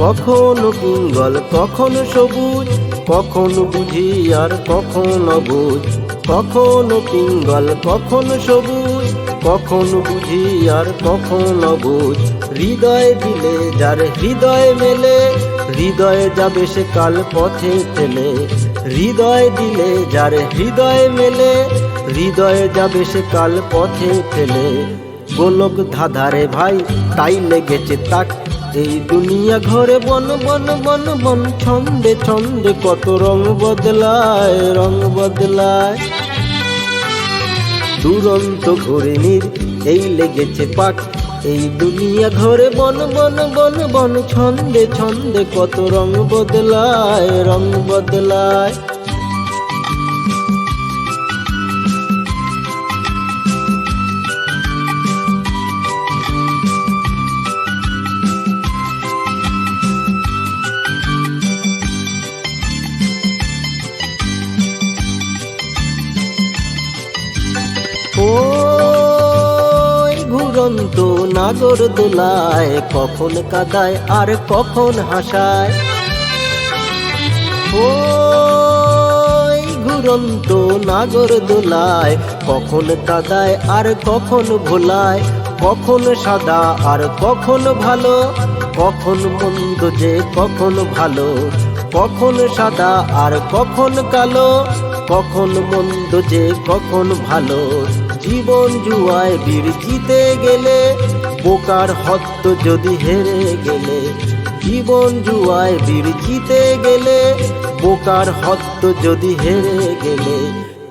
কখনো পিঙ্গল কখনো সবুজ, কখনো বুঝি আর কখনো বুঝ কখনো পিঙ্গল কখনো সবুজ, কখনো বুঝি আর কখনো বুঝ হৃদয় দিলে যার হৃদয় মেলে, হৃদয়ে যাবে সে কাল পথে ফেলে হৃদয় দিলে যার হৃদয় মেলে, হৃদয়ে যাবে সে কাল পথে ফেলে গোলক ধাধারে ভাই, তাই লেগেছে তাক। এই দুনিয়া ঘরে বন বন বন বন, ছন্দে ছন্দে কত রং বদলায় রং বদলায়। দুরন্ত ঘুরিনির এই লেগেছে পাক। এই দুনিয়া ঘরে বন বন বন বন, ছন্দে ছন্দে কত রং বদলায় রং বদলায়। ঘুরন্ত নাগর দোলায় কখন কাদায় আর কখন হাসায়? ওই ঘুরন্ত নাগর দোলায় কখন কাদায় আর কখন ভোলায়? কখন সাদা আর কখন ভালো? কখন মন্দ যে কখন ভালো? কখন সাদা আর কখন কালো? কখন মন্দ যে কখন ভালো? জীবন জুয়ায় বীর জিতে গেলে, বোকার হত্য যদি হেরে গেলে, জীবন জুয়ায় বীর জিতে গেলে, বোকার হত্য যদি হেরে গেলে,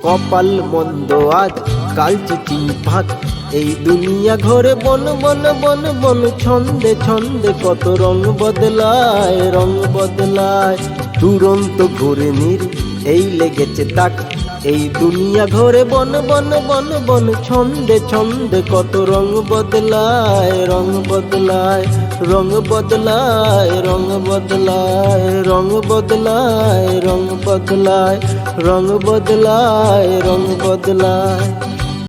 কপাল মন্দ আজ, কাল চিঠি ভাত। এই দুনিয়া ঘরে বন বন বন বন, ছন্দে ছন্দে কত রং বদলায় রং বদলায়। দুরন্ত ঘুরে নির এই লেগেছে তাক। এই দুনিয়া ঘরে বন বন বন বন, ছন্দে ছন্দে কত রং বদলায় রং বদলায় রং বদলায় রং বদলায় রং বদলায় রং বদলায় রং বদলায় রং বদলায়।